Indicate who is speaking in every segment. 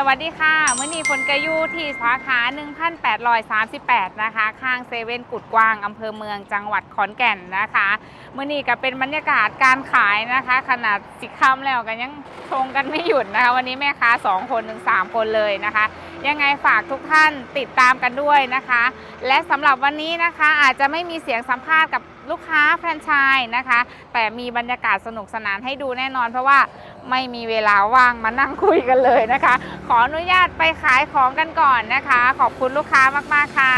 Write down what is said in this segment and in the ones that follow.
Speaker 1: สวัสดีค่ะมื่อนี้ฝนกระยูที่สาขา 1838 นะคะ ข้างเซเว่นกุดกวางอำเภอเมืองจังหวัดขอนแก่นนะคะมื่อนี้ก็เป็นบรรยากาศการขายนะคะ ขนาดสิค่ำแล้วกันยังชงกันไม่หยุดนะคะ วันนี้แม่ค้า 2 คนถึง 3 คนเลยนะคะ ยังไงฝากทุกท่านติดตามกันด้วยนะคะ และสำหรับวันนี้นะคะอาจจะไม่มีเสียงสัมภาษณ์กับลูกค้าแฟรนไชส์นะคะ แต่มีบรรยากาศสนุกสนานให้ดูแน่นอนเพราะว่า ไม่มีเวลาว่างมานั่งคุยกันเลยนะคะ ขออนุญาตไปขายของกันก่อนนะคะ ขอบคุณลูกค้ามาก ๆ ค่ะ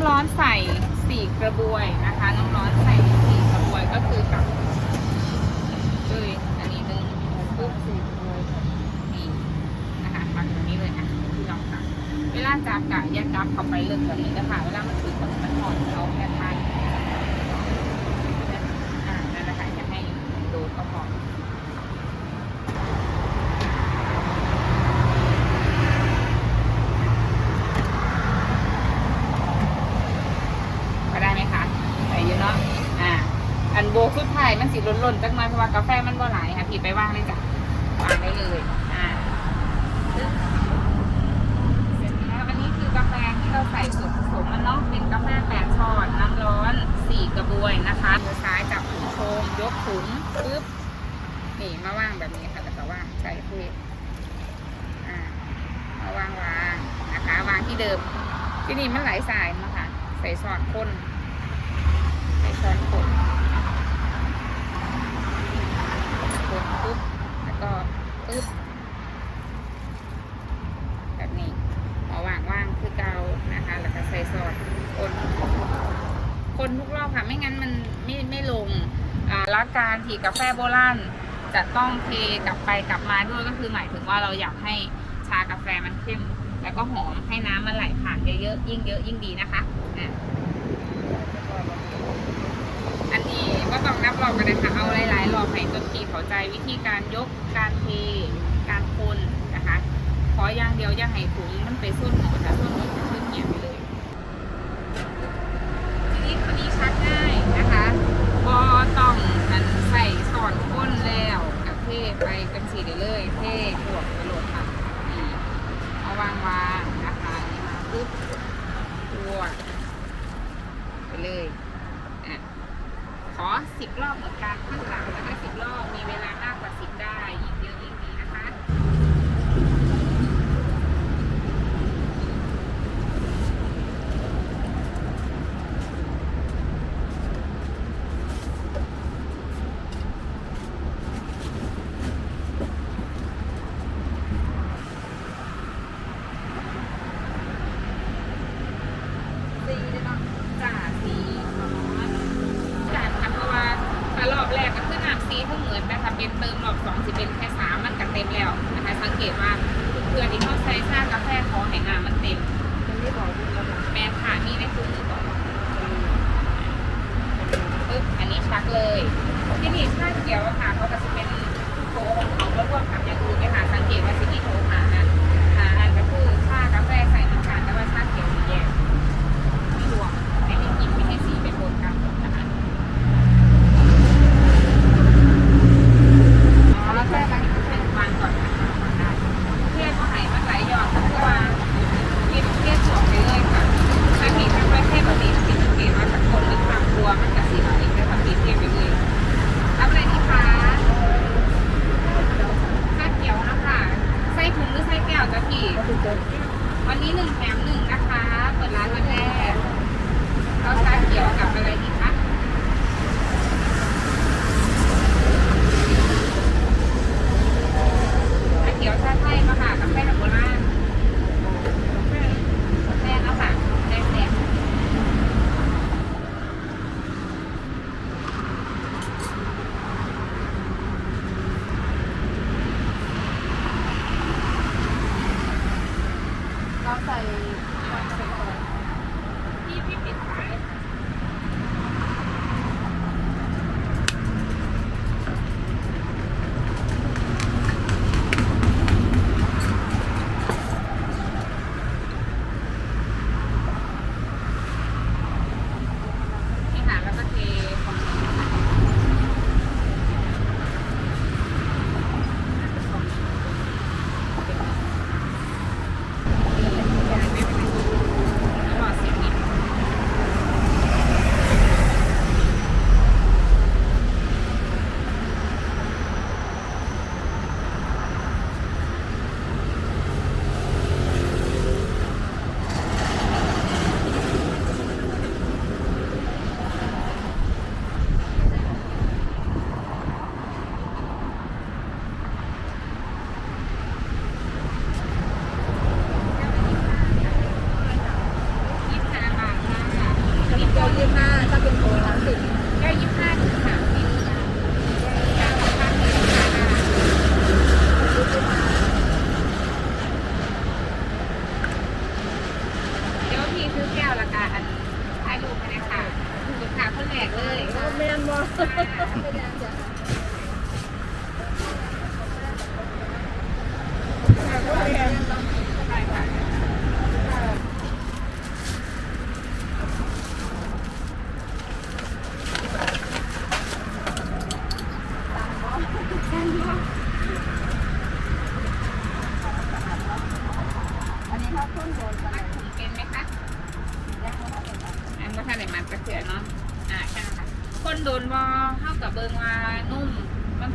Speaker 1: ำร้อนใส่สี่กระบวยนะคะ น้ำร้อนใส่สี่กระบวยก็คือกับเลยอันนี้หนึ่งปุ๊บสี่กระบวยนี่นะคะตักตรงนี้เลยนะที่ลองตักเวลาจับกะอย่าจับเข้าไปลึกแบบนี้นะคะเวลามันถึงมันมันอ่อนเขาแค่ทายอ่านั่นแหละค่ะอย่าให้โดนก็พอก็ได้ไหมคะใส่เยอะเนาะอ่า อัน โบกสุดท้ายมันสีล้นๆจังเลยเพราะว่ากาแฟมันบ่หลายค่ะพี่ไปว่างเลยจ้ะวางได้เลยอ่าเสร็จแล้วอันนี้คือกาแฟที่เราใส่ส่วนผสมมันเนาะเป็นกาแฟแปดช้อนน้ำร้อนสี่กระบวยนะคะมือซ้ายจับถุงโชมยกถุงปึ๊บนี่มาว่างแบบนี้ค่ะแล้วก็ว่างใช้เทปอ่ามาวางวางนะคะ วางที่เดิม ที่นี่มันหลายสายนะคะใส่ช้อนคนใส่ช้อนคนคนปุ๊บแล้วก็ ปึ๊บแบบนี้เอาว่างว่างคือเกานะคะ แล้วก็ใส่ซอสคนคนทุกรอบค่ะ ไม่งั้นมันไม่ไม่ลงและการถีกาแฟโบราณจะต้องเทกลับไปกลับมาด้วยก็คือหมายถึงว่าเราอยากให้ชากาแฟมันเข้ม แล้วก็หอมให้น้ำมันไหลผ่านเยอะๆยิ่งเยอะยิ่งดีนะคะอะอันนี้ ก็ต้องนับรอบกันนะคะ เอาหลายๆรอบให้จนทีเข้าใจวิธีการยก การเท การคนนะคะ ขออย่างเดียวอย่าให้ถุงมันไปส้นหนูนะส้นหมดจะขึ้นเหี่ยไปเลย ทีนี้คนนี้ชักง่ายนะคะบอต้อง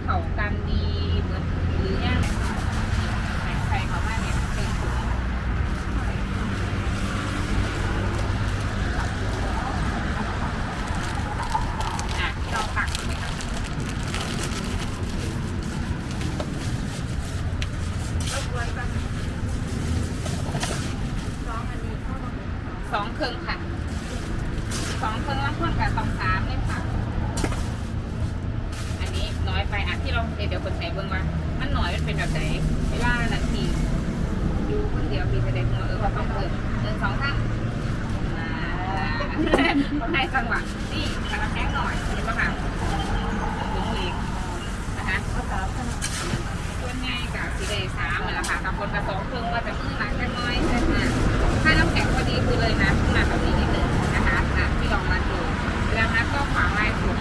Speaker 1: เขากันดี คนไทยจังหวะนี่
Speaker 2: กระ
Speaker 1: แทกหน่อยเห็นปะค่ะหลงเหลงนะคะส่วนง่ายกับ
Speaker 2: สี
Speaker 1: แดงสา
Speaker 2: มเหมื
Speaker 1: อนละค่ะบางคนกระสองเพิ่งว่าจะ
Speaker 2: ขึ้น
Speaker 1: หลังกันน้อยใช่ไหมาถ้าน้ำแข็งพอดีคือเลยนะขึ้นมาแบบนี้นิดนึงนะคะนะที่ลองมาดูแล้วนะก็ขวางลายถุง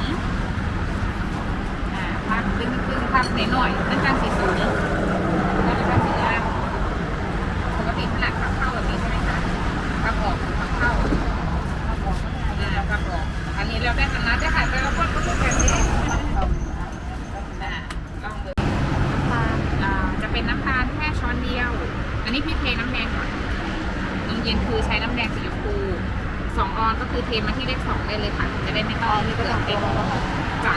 Speaker 1: อ่าภาพตึ้งๆภาพหน่อยๆนั่นการสีสูง นะจะหายไปแล้วคนก็พูดแบบนี้ลองดูจะเป็นน้ำตาลแค่ช้อนเดียว อันนี้พี่เทน้ำแดงก่อนนมเย็นคือใช้น้ำแดงสีชมพูสองออนก็คือเทมาที่เลขสองได้เลยค่ะ จะได้ไม่ต้องเกิดเต็มจ้ะ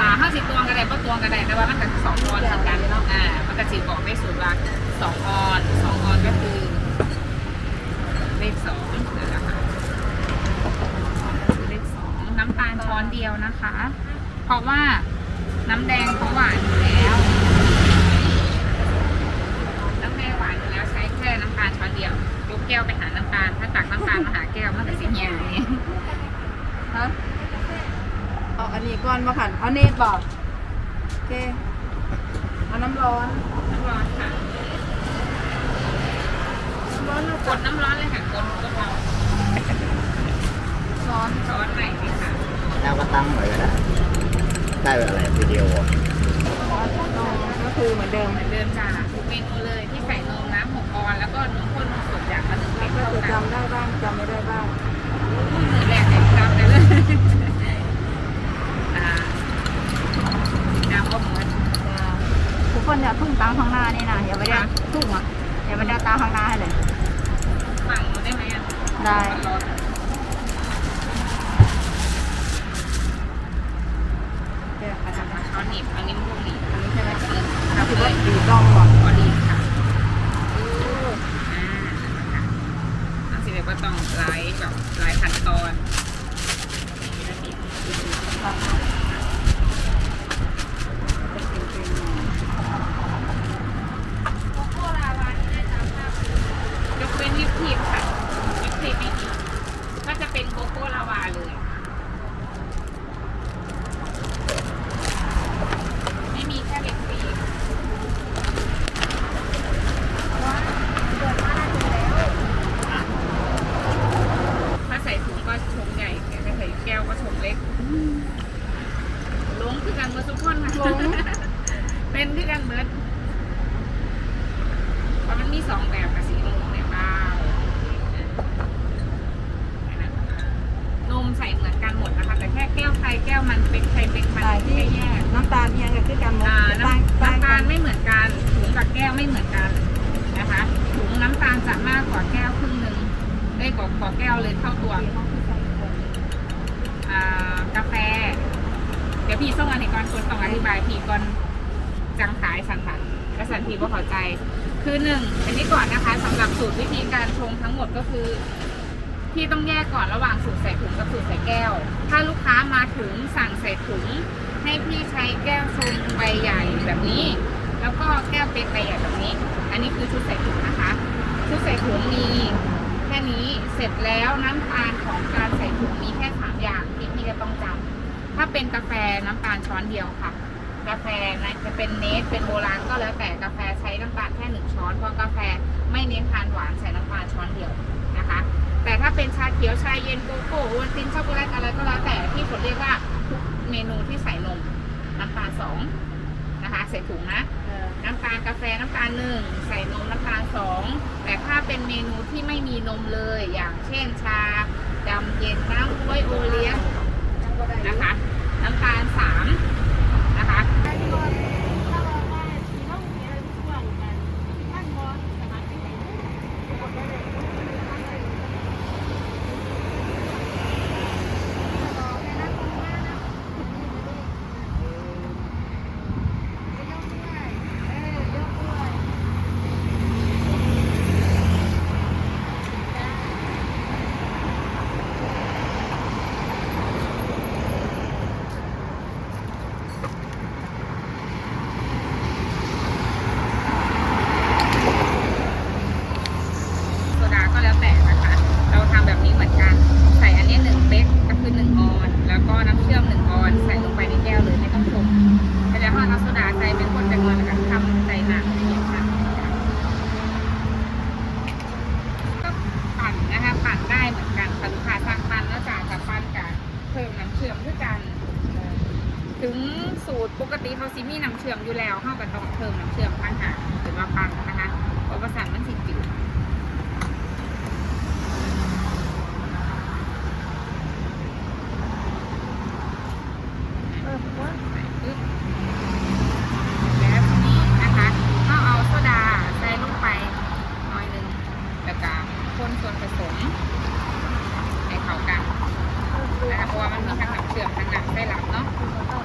Speaker 1: ตาห้าสิบตัวก็ได้ป้ตัวก็ได้แต่ว่ามันกับสองออนเหมือนกันอ่ามันกับสีบอกได้สูตรว่สองออนสองออนก็คือเลขสอง น้ำตาลช้อนเดียวนะคะ เพราะว่าน้ำแดงเขาหวานอยู่แล้ว น้ำแดงหวานแล้วใช้แค่น้ำตาลช้อนเดียวยกแก้วไปหาน้ำตาล ถ้าตักน้ำตาลมาหาแก้วมันจะเสียเงี้นี่
Speaker 2: ฮเอาอันนี้ก่อนมาขันเอาเนตบอกโอเคเอาน้ำร้อน
Speaker 1: น้ำร้อนค่ะ
Speaker 2: น้ำร้อนเรา
Speaker 1: กดน้ำร้อนเลยค่ะกดกดเรา
Speaker 2: ร้อน
Speaker 1: ช้อนใหม่เลยค่ะ
Speaker 3: แล้วก็ตั้งไว้ก็ได้ได้เป็นอะไรวิดีโออะ
Speaker 2: ก็คือเหมือนเดิม
Speaker 1: เหมือนเดิมจ้าทุกเมนูเลยที่ใส่นมน้ำหกออนแล้วก็นมข้นนมสดอย่างละหนึ่งเม็ด
Speaker 2: ก็
Speaker 1: เท่า
Speaker 2: คือ
Speaker 1: กัน
Speaker 2: จำได้บ้างจำไม่ได้บ้าง
Speaker 1: มือแรกเลยจำได้เลยอ่าน้ำก็เหมือน
Speaker 2: ทุกคนอย่าทุ่งตามข้างหน้านี่นะอย่าไปได้ทุ่งอะอย่าไปได้ตามข้างหน้าให้เลย
Speaker 1: ฝั่งนู้นได้ไหมอะ
Speaker 2: ได้
Speaker 1: มันร้อน
Speaker 2: เดี๋ยว
Speaker 1: อาจจะมาช้อน หนีบอันนี้มุกหนี
Speaker 2: อันนี้ใช่ไหม
Speaker 1: เออ
Speaker 2: ก็
Speaker 1: ทำ
Speaker 2: คือว่าดีต้องก่อน
Speaker 1: ก็ดีค่ะอ่านะคะต้องสิเด็กว่าต้องไลฟ์แบบไลฟ์ขั้นตอนแล้วบีบยกเว้นวิปครีมค่ะวิปครีมไม่มีก็จะเป็นโกโก้ลาวาเลย ไม่มีแค่วิปครีม ถ้าใส่ถุงก็ชงใหญ่ถ้าใส่แก้วก็ชงเล็กลงคือกันเบอร์ทุกคนค่ะ
Speaker 2: ลง
Speaker 1: เป็นคือกันเบิร์ดเพราะมันมีสองแบบกับสีลงเนี่ยบ้างนมใส่เหมือนกันหมดนะคะ แต่แค่แก้วใครแก้วมันเป็นใครเป็นมัน
Speaker 2: ตายที่
Speaker 1: แค่แยก
Speaker 2: น้ำตาลเนี่ยก็คือการมด
Speaker 1: อ่า
Speaker 2: ตั้ง
Speaker 1: น้ำ
Speaker 2: ตั้ง
Speaker 1: น้ำตา
Speaker 2: กั
Speaker 1: ล
Speaker 2: น
Speaker 1: ไม่เหมือนกันถุงกับแก้วไม่เหมือนกันนะคะถุงน้ำตาลจะมากกว่าแก้วครึ่งหนึ่งได้กว่ากว่าแก้วเลยเท่าตัว อ่ากาแฟ เดี๋ยวพี่ ส่งอันนี้ก่อนคนต้องอธิบายพี่ก่อนจังขายสันผันกระสันทีว่าเข้าใจ คือหนึ่งอันนี้ก่อนนะคะสำหรับสูตรวิธีการชงทั้งหมดก็คือพี่ต้องแยกก่อนระหว่างสูตรใส่ถุงกับสูตรใส่แก้ว ถ้าลูกค้ามาถึงสั่งใส่ถุง ให้พี่ใช้แก้วชงใบใหญ่แบบนี้ แล้วก็แก้วเป๊กใบใหญ่แบบนี้ อันนี้คือชุดใส่ถุงนะคะ ชุดใส่ถุงมีแค่นี้เสร็จแล้วน้ำตาลของการใส่ถุงมีแค่สามอย่างที่ ถ้าเป็นกาแฟน้ำตาลช้อนเดียวค่ะ กาแฟนะจะเป็นเนสเป็นโบราณก็แล้วแต่กาแฟใช้น้ำตาลแค่หนึ่งช้อนเพราะกาแฟไม่เน้นทานหวานใส่น้ำตาลช้อนเดียวนะคะ แต่ถ้าเป็นชาเขียวชาเย็นโกโก้โอวัลตินช็อกโกแลตอะไรก็แล้วแต่ที่ผมเรียกว่าทุกเมนูที่ใส่นมน้ำตาลสองนะคะใส่ถุงนะน้ำตาลกาแฟน้ำตาลหนึ่งใส่นมน้ำตาลสองแต่ถ้าเป็นเมนูที่ไม่มีนมเลย อย่างเช่นชาดำเย็นน้ำกล้วยโอเลี้ยง นะคะ น้ำตาลสามนะคะ โซดาก็แล้วแต่นะคะ เราทำแบบนี้เหมือนกัน ใส่อันนี้หนึ่งเป๊กก็คือหนึ่งออน แล้วก็น้ำเชื่อมหนึ่งออน ใส่ลงไปในแก้วเลยไม่ต้องชงแต่แล้วเอาโซดาใส่เป็นคนจังเงินแล้วก็ทำใจหนักอย่างนี้ค่ะ ก็ปั่นนะคะปั่นได้เหมือนกันค่ะลูกค้าสั่งปั่นแล้วจ่ายกับปั่นกับเพิ่มน้ำเชื่อมด้วยกัน ถึงสูตรปกติเขาซิมีน้ำเชื่อมอยู่แล้วเข้ากับต้องเพิ่มน้ำเชื่อมพันหาหรือว่าปังนะคะเพราะประสานมันสิจิ๋ว
Speaker 2: เออว่า
Speaker 1: ใส่ปึ๊บแล้วทีนี้นะคะก็เอาโซดาใส่ลงไปหน่อยหนึงแล้วก็คนส่วนผสมให้เข้ากันนะคะเพราะว่ามันมีทั้งน้ำเชื่อมทั้งน้ำไส้หลับเนาะ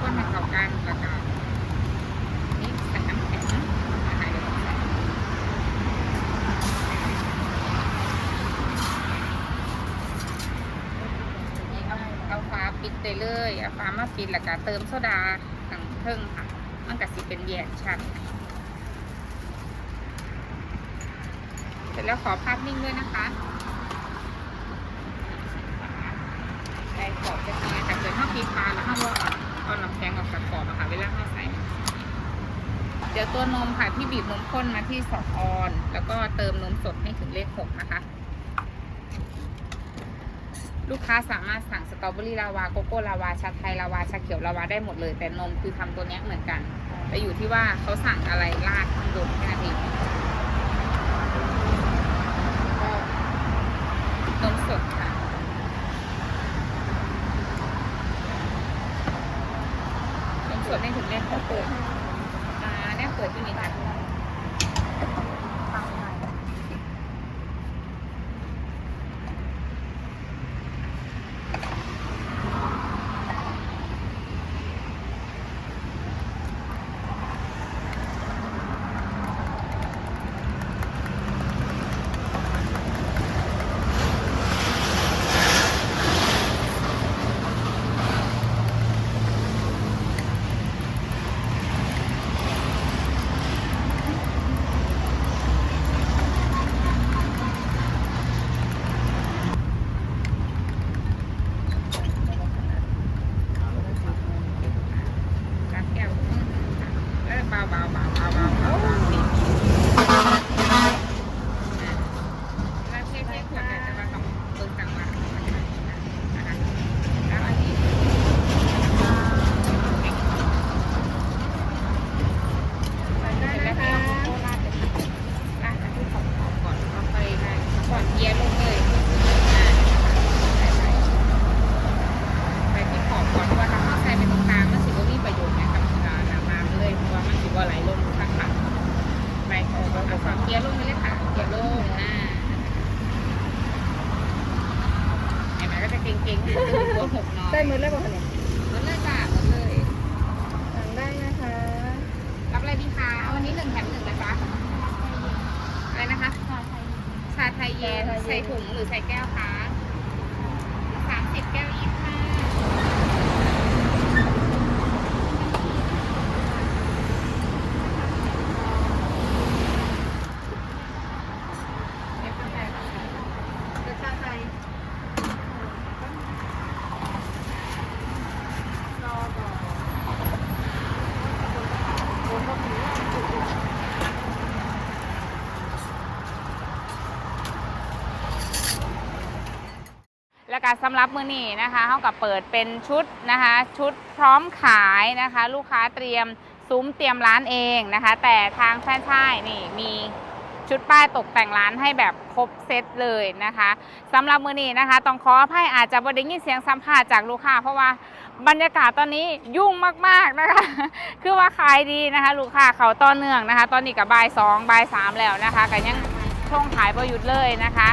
Speaker 1: คนให้เข้ากันแล้วก็นี่ใส่น้ำแข็งนะคะเดี๋ยวต้องใส่นี่เอาเอาฟ้า ปิดได้เลยเอาฟ้ามาปิดแล้วก็เติมโซดาข้งเทิงค่ะ มันก็สิเป็นแยกชั้น
Speaker 2: แร็
Speaker 1: จแล้วขอภาพนิ่งด้วยนะคะใส่ขอบจะทำไงแต่เกิดข้าปีปลาแล้วข้าวว่าเอาน้ำแข็งออกจากขอบอะค่ะเวลาข้าใส่ เดี๋ยวตัวนมค่ะ พี่บีบนมข้นมาที่สองออน แล้วก็เติมนมสดให้ถึงเลขหกนะคะ ลูกค้าสามารถสั่งสตรอเบอรี่ลาวาโกโก้ลาวาชาไทยลาวาชาเขียวลาวาได้หมดเลย แต่นมคือทำตัวเนี้ยเหมือนกัน แต่อยู่ที่ว่าเขาสั่งอะไรราดข้างบนแค่นั้นเอง แล้วก็สำหรับมือนี้นะคะเขากับเปิดเป็นชุดนะคะ ชุดพร้อมขายนะคะ ลูกค้าเตรียมซุ้มเตรียมร้านเองนะคะ แต่ทางแฟรนไชส์นี่มีชุดป้ายตกแต่งร้านให้แบบครบเซตเลยนะคะสำหรับมือนี้นะคะ ต้องขออภัยอาจจะบได้ยินเสียงสัมภาษณ์จากลูกค้า เพราะว่าบรรยากาศตอนนี้ยุ่งมากๆนะคะ คือว่าขายดีนะคะ ลูกค้าเขาต่อเนื่องนะคะ ตอนนี้กับบ่ายสองบ่ายสามแล้วนะคะก็ยังช่วงขายประยุทธ์เลยนะคะ